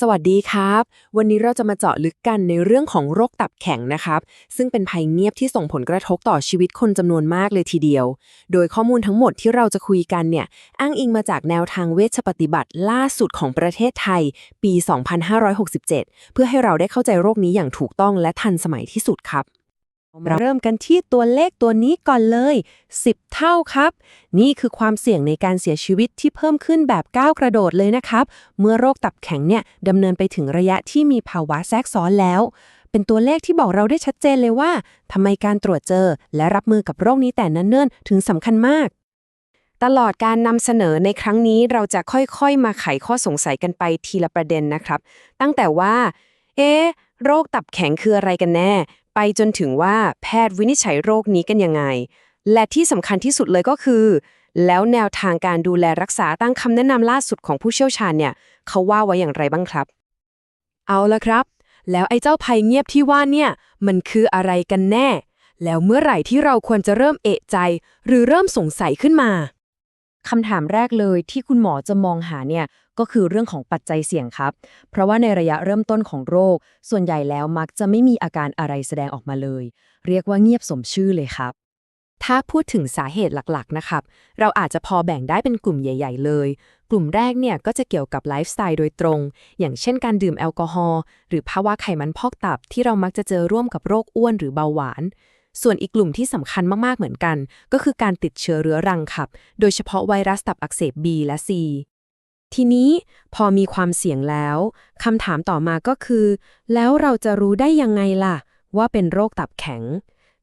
สวัสดีครับ วันนี้เราจะมาเจาะลึกกันในเรื่องของโรคตับแข็งนะครับ ซึ่งเป็นภัยเงียบที่ส่งผลกระทบต่อชีวิตคนจำนวนมากเลยทีเดียว โดยข้อมูลทั้งหมดที่เราจะคุยกันเนี่ยอ้างอิงมาจากแนวทางเวชปฏิบัติล่าสุดของประเทศไทย ปี 2567 เพื่อให้เราได้เข้าใจโรคนี้อย่างถูกต้องและทันสมัยที่สุดครับ เราเริ่มกันที่ตัวเลขตัวนี้ก่อนเลย 10 เท่าครับ นี่คือความเสี่ยงในการเสียชีวิตที่เพิ่มขึ้นแบบก้าวกระโดดเลยนะครับ เมื่อโรคตับแข็งเนี่ยดำเนินไปถึงระยะที่มีภาวะแทรกซ้อนแล้ว เป็นตัวเลขที่บอกเราได้ชัดเจนเลยว่าทำไมการตรวจเจอ และรับมือกับโรคนี้แต่นั้นเนิ่นถึงสำคัญมาก ตลอดการนำเสนอในครั้งนี้เราจะค่อยๆ มาไขข้อสงสัยกันไปทีละประเด็นนะครับ ตั้งแต่ว่า เอ๊ะโรคตับแข็งคืออะไรกันแน่ ไปจนถึงว่าแพทย์วินิจฉัยโรคนี้กันยังไง และที่สำคัญที่สุดเลยก็คือ แล้วแนวทางการดูแลรักษาตั้งคำแนะนำล่าสุดของผู้เชี่ยวชาญเนี่ย เขาว่าไว้อย่างไรบ้างครับ เอาละครับ แล้วไอ้เจ้าภัยเงียบที่ว่าเนี่ยมันคืออะไรกันแน่ แล้วเมื่อไหร่ที่เราควรจะเริ่มเอะใจ หรือเริ่มสงสัยขึ้นมา คำถามแรกเลยที่คุณหมอจะมองหาเนี่ยก็คือเรื่องของปัจจัยเสี่ยงครับ เพราะว่าในระยะเริ่มต้นของโรค ส่วนใหญ่แล้วมักจะไม่มีอาการอะไรแสดงออกมาเลย เรียกว่าเงียบสมชื่อเลยครับ ถ้าพูดถึงสาเหตุหลักๆนะครับ เราอาจจะพอแบ่งได้เป็นกลุ่มใหญ่ ๆ เลย กลุ่มแรกเนี่ยก็จะเกี่ยวกับไลฟ์สไตล์โดยตรง อย่างเช่นการดื่มแอลกอฮอล์หรือภาวะไขมันพอกตับที่เรามักจะเจอร่วมกับโรคอ้วนหรือเบาหวาน ส่วนอีกกลุ่มที่สำคัญมากๆเหมือนกัน ก็คือการติดเชื้อเรื้อรังครับ โดยเฉพาะไวรัสตับอักเสบ B และ C ทีนี้พอมีความเสี่ยงแล้วคำถามต่อมาก็คือ แล้วเราจะรู้ได้ยังไงล่ะ ว่าเป็นโรคตับแข็ง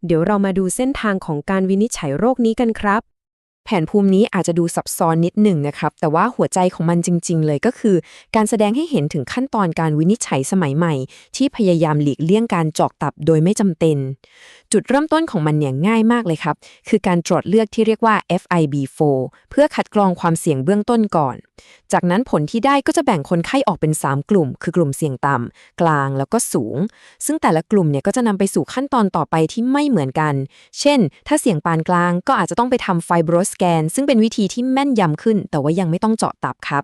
เดี๋ยวเรามาดูเส้นทางของการวินิจฉัยโรคนี้กันครับ แผนภูมินี้อาจจะดูซับซ้อนนิดหนึ่งนะครับ แต่ว่าหัวใจของมันจริง ๆ เลยก็คือ การแสดงให้เห็นถึงขั้นตอนการวินิจฉัยสมัยใหม่ ที่พยายามหลีกเลี่ยงการเจอกตับโดยไม่จำเป็น จุดเริ่มต้นของมันเนี่ยง่ายมากเลยครับ คือการตรวจเลือกที่เรียกว่า FIB4 เพื่อคัดกรองความเสี่ยงเบื้องต้นก่อนจากนั้นผลที่ได้ก็จะแบ่งคนไข้ออกเป็น 3 กลุ่ม คือกลุ่มเสี่ยงต่ำ กลางแล้วก็สูง ซึ่งแต่ละกลุ่มเนี่ยก็จะนำไปสู่ขั้นตอนต่อไปที่ไม่เหมือนกัน เช่น ถ้าเสี่ยงปานกลางก็อาจจะต้องไปทำไฟโบรสแกน ซึ่งเป็นวิธีที่แม่นยำขึ้น แต่ว่ายังไม่ต้องเจาะตับครับ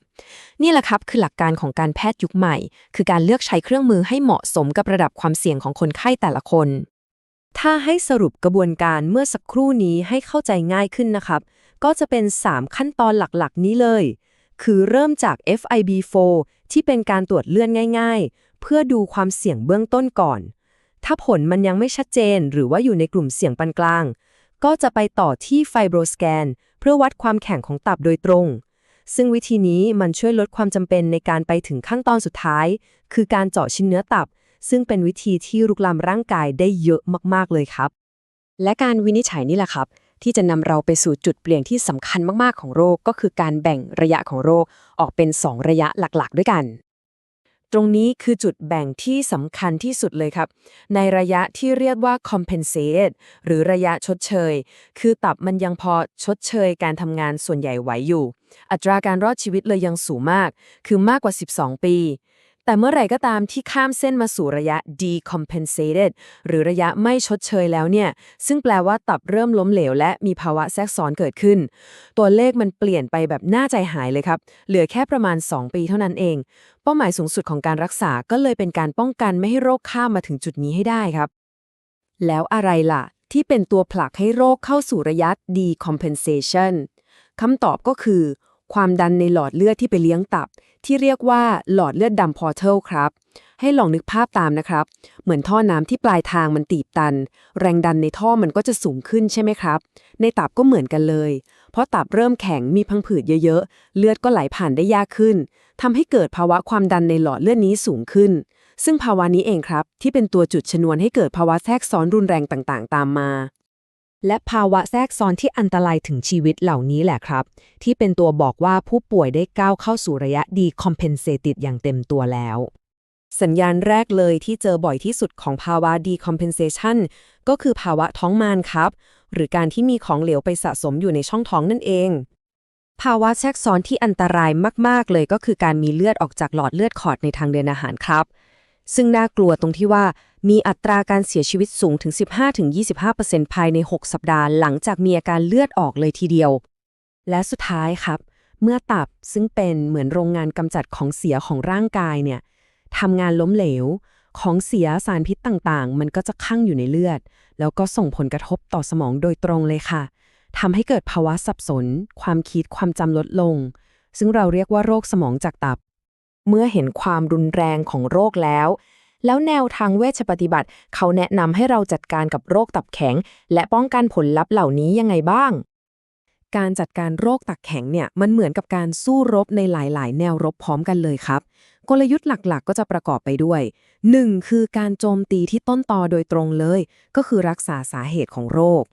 นี่แหละครับคือหลักการของการแพทย์ยุคใหม่ คือการเลือกใช้เครื่องมือให้เหมาะสมกับระดับความเสี่ยงของคนไข้แต่ละคน ถ้าให้สรุปกระบวนการเมื่อสักครู่นี้ให้เข้าใจง่ายขึ้นนะครับ ก็จะเป็น 3 ขั้นตอนหลักๆ นี้เลย คือเริ่มจาก FIB4 ที่เป็นการตรวจเลือดง่าย ๆ เพื่อดูความเสี่ยงเบื้องต้นก่อน ถ้าผลมันยังไม่ชัดเจน หรือว่าอยู่ในกลุ่มเสี่ยงปานกลาง ก็จะไปต่อที่ไฟโบรสแกนเพื่อวัดความแข็งของตับโดยตรง ซึ่งวิธีนี้มันช่วยลดความจำเป็นในการไปถึงขั้นตอนสุดท้าย คือการเจาะชิ้นเนื้อตับ ซึ่งเป็นวิธีที่รุกล้ำร่างกายได้เยอะมากๆเลยครับ และการวินิจฉัยนี่แหละครับ ที่จะนำเราไปสู่จุดเปลี่ยนที่สำคัญมากๆของโรคก็คือการแบ่งระยะของโรคออกเป็น 2 ระยะหลักๆ ด้วยกัน ตรงนี้คือจุดแบ่งที่สำคัญที่สุดเลยครับ ในระยะที่เรียกว่า compensate หรือระยะชดเชย คือตับมันยังพอชดเชยการทำงานส่วนใหญ่ไหวอยู่ อัตราการรอดชีวิตเลยยังสูงมาก คือมากกว่า 12 ปี แต่เมื่อไหร่ก็ตามที่ข้ามเส้นมาสู่ระยะ decompensated หรือระยะไม่ชดเชยแล้วเนี่ย ซึ่งแปลว่าตับเริ่มล้มเหลว และมีภาวะแทรกซ้อนเกิดขึ้น ตัวเลขมันเปลี่ยนไปแบบน่าใจหายเลยครับ เหลือแค่ประมาณ 2 ปีเท่านั้นเอง เป้าหมายสูงสุดของการรักษาก็เลยเป็นการป้องกันไม่ให้โรคข้ามมาถึงจุดนี้ให้ได้ครับ แล้วอะไรล่ะ ที่เป็นตัวผลักให้โรคเข้าสู่ระยะ decompensation คำตอบก็คือ ความดันในหลอดเลือดที่ไปเลี้ยงตับ ที่เรียกว่าหลอดเลือดดำพอร์เทลครับ ให้ลองนึกภาพตามนะครับ เหมือนท่อน้ำที่ปลายทางมันตีบตัน แรงดันในท่อมันก็จะสูงขึ้นใช่ไหมครับ ในตับก็เหมือนกันเลย เพราะตับเริ่มแข็งมีพังผืดเยอะๆ เลือดก็ไหลผ่านได้ยากขึ้นทำให้เกิดภาวะความดันในหลอดเลือดนี้สูงขึ้น ซึ่งภาวะนี้เองครับ ที่เป็นตัวจุดชนวนให้เกิดภาวะแทรกซ้อนรุนแรงต่างๆ ตามมา และภาวะแทรกซ้อนที่อันตรายถึงชีวิตเหล่านี้แหละครับ ที่เป็นตัวบอกว่าผู้ป่วยได้ก้าวเข้าสู่ระยะ decompensated อย่างเต็มตัวแล้ว สัญญาณแรกเลยที่เจอบ่อยที่สุดของภาวะ decompensation ก็คือภาวะท้องมานครับ หรือการที่มีของเหลวไปสะสมอยู่ในช่องท้องนั่นเอง ภาวะแทรกซ้อนที่อันตรายมาก ๆ เลยก็คือการมีเลือดออกจากหลอดเลือดขอดในทางเดินอาหารครับ ซึ่งน่ากลัวตรงที่ว่า มีอัตราการเสียชีวิตสูงถึง 15-25%ภายใน 6 สัปดาห์หลังจากมีอาการเลือดออกเลยทีเดียว และสุดท้ายครับ เมื่อตับซึ่งเป็นเหมือนโรงงานกำจัดของเสียของร่างกายเนี่ยทำงานล้มเหลว ของเสียสารพิษต่างๆ มันก็จะคั่งอยู่ในเลือด แล้วก็ส่งผลกระทบต่อสมองโดยตรงเลยค่ะทำให้เกิดภาวะสับสน ความคิดความจำลดลง ซึ่งเราเรียกว่าโรคสมองจากตับ เมื่อเห็นความรุนแรงของโรคแล้ว แล้วแนวทางเวชปฏิบัติ เขาแนะนำให้เราจัดการกับโรคตับแข็ง และป้องกันผลลัพธ์เหล่านี้ยังไงบ้าง การจัดการโรคตับแข็งเนี่ยมันเหมือนกับการสู้รบในหลาย ๆ แนวรบพร้อมกันเลยครับ กลยุทธ์หลัก ๆ ก็จะประกอบไปด้วย 1. คือการโจมตีที่ต้นตอโดยตรงเลย ก็คือรักษาสาเหตุของโรค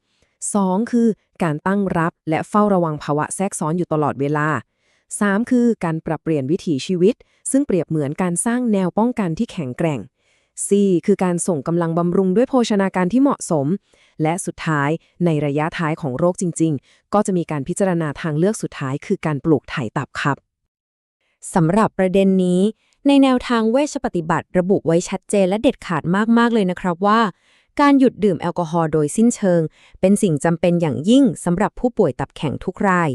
2. คือการตั้งรับและเฝ้าระวังภาวะแทรกซ้อนอยู่ตลอดเวลา 3. คือการปรับเปลี่ยนวิถีชีวิต ซึ่งเปรียบเหมือนการสร้างแนวป้องกันที่แข็งแกร่ง 4. คือการส่งกำลังบำรุงด้วยโภชนาการที่เหมาะสม และสุดท้ายในระยะท้ายของโรคจริง ๆ ก็จะมีการพิจารณาทางเลือกสุดท้าย คือการปลูกถ่ายตับครับสำหรับประเด็นนี้ ในแนวทางเวชปฏิบัติระบุไว้ชัดเจนและเด็ดขาดมาก ๆ เลยนะครับว่า การหยุดดื่มแอลกอฮอล์โดยสิ้นเชิง เป็นสิ่งจำเป็นอย่างยิ่งสำหรับผู้ป่วยตับแข็งทุกราย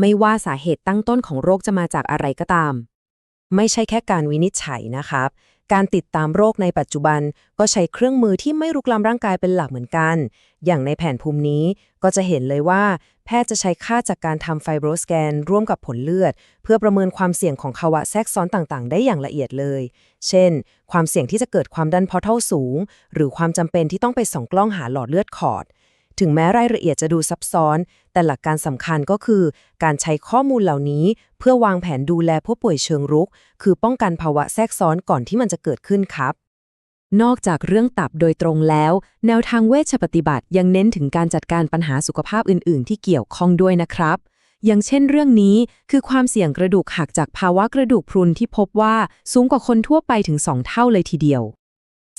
ไม่ว่าสาเหตุตั้งต้นของโรคจะมาจากอะไรก็ตาม ไม่ใช่แค่การวินิจฉัยนะครับ การติดตามโรคในปัจจุบันก็ใช้เครื่องมือที่ไม่รุกล้ำร่างกายเป็นหลักเหมือนกัน อย่างในแผนภูมินี้ก็จะเห็นเลยว่า แพทย์จะใช้ค่าจากการทำไฟโบรสแกน ร่วมกับผลเลือด เพื่อประเมินความเสี่ยงของภาวะแทรกซ้อนต่างๆ ได้อย่างละเอียดเลย เช่น ความเสี่ยงที่จะเกิดความดันพอเท่าสูง หรือความจำเป็นที่ต้องไปส่องกล้องหาหลอดเลือดขอด ถึงแม้รายละเอียดจะดูซับซ้อน แต่หลักการสำคัญก็คือ การใช้ข้อมูลเหล่านี้ เพื่อวางแผนดูแลผู้ป่วยเชิงรุก คือป้องกันภาวะแทรกซ้อนก่อนที่มันจะเกิดขึ้นครับ นอกจากเรื่องตับโดยตรงแล้ว แนวทางเวชปฏิบัติยังเน้นถึงการจัดการปัญหาสุขภาพอื่น ๆ ที่เกี่ยวข้องด้วยนะครับอย่างเช่นเรื่องนี้คือความเสี่ยงกระดูกหักจากภาวะกระดูกพรุนที่พบว่าสูงกว่าคนทั่วไปถึง 2 เท่าเลยทีเดียว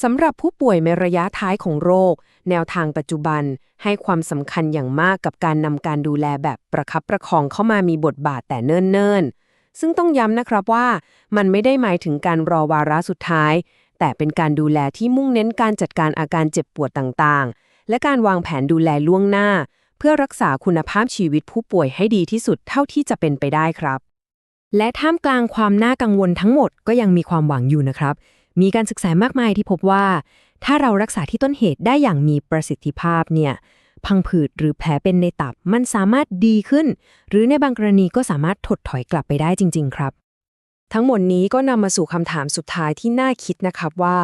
สำหรับผู้ป่วยในระยะท้ายของโรค แนวทางปัจจุบันให้ความสำคัญอย่างมากกับการนำการดูแลแบบประคับประคองเข้ามามีบทบาทแต่เนิ่นๆ ซึ่งต้องย้ำนะครับว่า มันไม่ได้หมายถึงการรอวาระสุดท้าย แต่เป็นการดูแลที่มุ่งเน้นการจัดการอาการเจ็บปวดต่างๆ และการวางแผนดูแลล่วงหน้า เพื่อรักษาคุณภาพชีวิตผู้ป่วยให้ดีที่สุดเท่าที่จะเป็นไปได้ครับ และท่ามกลางความน่ากังวลทั้งหมดก็ยังมีความหวังอยู่นะครับ มีการศึกษามากมายที่พบว่า ถ้าเรารักษาที่ต้นเหตุได้อย่างมีประสิทธิภาพเนี่ยพังผืดหรือแผลเป็นในตับมันสามารถดีขึ้น หรือในบางกรณีก็สามารถถดถอยกลับไปได้จริง ๆ ครับ ทั้งหมดนี้ก็นำมาสู่คำถามสุดท้ายที่น่าคิดนะครับว่า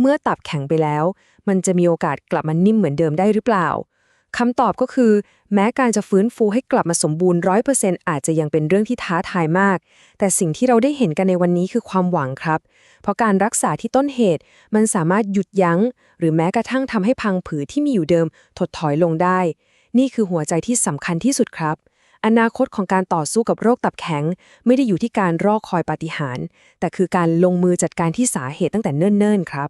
เมื่อตับแข็งไปแล้ว มันจะมีโอกาสกลับมานิ่มเหมือนเดิมได้หรือเปล่า คำตอบก็คือ แม้การจะฟื้นฟูให้กลับมาสมบูรณ์ร้อยเปอร์เซ็นต์อาจจะยังเป็นเรื่องที่ท้าทายมาก แต่สิ่งที่เราได้เห็นกันในวันนี้คือความหวังครับ เพราะการรักษาที่ต้นเหตุ มันสามารถหยุดยัง้ง หรือแม้กระทั่งทำให้พังผืดที่มีอยู่เดิม ถดถอยลงได้ นี่คือหัวใจที่สำคัญที่สุดครับ อนาคตของการต่อสู้กับโรคตับแข็ง ไม่ได้อยู่ที่การรอคอยปาฏิหาริย์แต่คือการลงมือจัดการที่สาเหตุตั้งแต่เนิ่นๆ ครับ